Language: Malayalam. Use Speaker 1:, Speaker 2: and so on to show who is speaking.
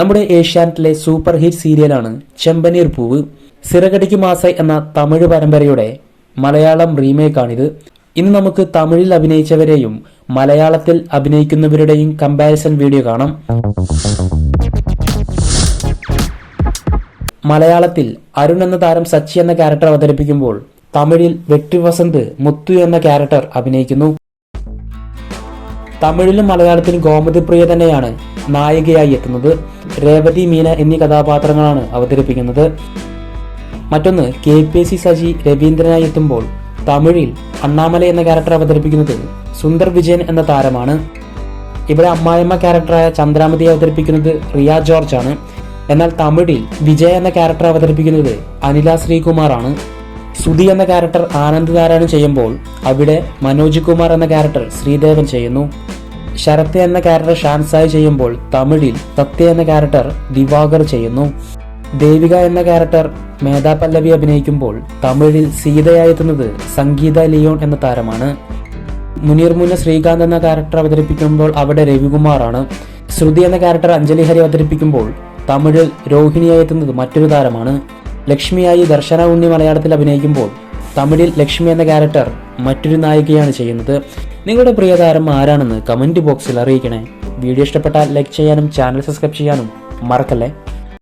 Speaker 1: നമ്മുടെ ഏഷ്യാനെറ്റിലെ സൂപ്പർ ഹിറ്റ് സീരിയലാണ് ചെമ്പനീർ പൂവ്. സിറകടിക്ക് മാസൈ എന്ന തമിഴ് പരമ്പരയുടെ മലയാളം റീമേക്കാണിത്. ഇന്ന് നമുക്ക് തമിഴിൽ അഭിനയിച്ചവരെയും മലയാളത്തിൽ അഭിനയിക്കുന്നവരുടെയും കമ്പാരിസൺ വീഡിയോ കാണാം. മലയാളത്തിൽ അരുൺ എന്ന താരം സച്ചി എന്ന ക്യാരക്ടർ അവതരിപ്പിക്കുമ്പോൾ തമിഴിൽ വെട്ടി വസന്ത് മുത്തു എന്ന ക്യാരക്ടർ അഭിനയിക്കുന്നു. തമിഴിലും മലയാളത്തിലും ഗോമതി പ്രിയ തന്നെയാണ് നായികയായി എത്തുന്നത്. രേവതി മീന എന്നീ കഥാപാത്രങ്ങളാണ് അവതരിപ്പിക്കുന്നത്. മറ്റൊന്ന് കെ പി സി സജി രവീന്ദ്രനായി എത്തുമ്പോൾ തമിഴിൽ അണ്ണാമല എന്ന ക്യാരക്ടർ അവതരിപ്പിക്കുന്നത് സുന്ദർ വിജയൻ എന്ന താരമാണ്. ഇവിടെ അമ്മായിമ്മ ക്യാരക്ടറായ ചന്ദ്രാമതി അവതരിപ്പിക്കുന്നത് റിയ ജോർജ് ആണ്. എന്നാൽ തമിഴിൽ വിജയ എന്ന ക്യാരക്ടർ അവതരിപ്പിക്കുന്നത് അനില ശ്രീകുമാർ ആണ് സുധി എന്ന ക്യാരക്ടർ ആനന്ദ് നാരായണൻ ചെയ്യുമ്പോൾ അവിടെ മനോജ് കുമാർ എന്ന ക്യാരക്ടർ ശ്രീദേവൻ ചെയ്യുന്നു. ശരത്ത് എന്ന ക്യാരക്ടർ ഷാൻസായി ചെയ്യുമ്പോൾ തമിഴിൽ സത്യ എന്ന ക്യാരക്ടർ ദിവാകർ ചെയ്യുന്നു. ദേവിക എന്ന ക്യാരക്ടർ മേധാ പല്ലവി അഭിനയിക്കുമ്പോൾ തമിഴിൽ സീതയായെത്തുന്നത് സംഗീത ലിയോൺ എന്ന താരമാണ്. മുനീർ മുന്ന ശ്രീകാന്ത് എന്ന ക്യാരക്ടർ അവതരിപ്പിക്കുമ്പോൾ അവിടെ രവികുമാറാണ്. ശ്രുതി എന്ന ക്യാരക്ടർ അഞ്ജലി ഹരി അവതരിപ്പിക്കുമ്പോൾ തമിഴിൽ രോഹിണിയായി എത്തുന്നത് മറ്റൊരു താരമാണ്. ലക്ഷ്മിയായി ദർശന ഉണ്ണി മലയാളത്തിൽ അഭിനയിക്കുമ്പോൾ തമിഴിൽ ലക്ഷ്മി എന്ന ക്യാരക്ടർ മറ്റൊരു നായികയാണ് ചെയ്യുന്നത്. നിങ്ങളുടെ പ്രിയതാരം ആരാണെന്ന് കമന്റ് ബോക്സിൽ അറിയിക്കണേ. വീഡിയോ ഇഷ്ടപ്പെട്ടാൽ ലൈക്ക് ചെയ്യാനും ചാനൽ സബ്സ്ക്രൈബ് ചെയ്യാനും മറക്കല്ലേ?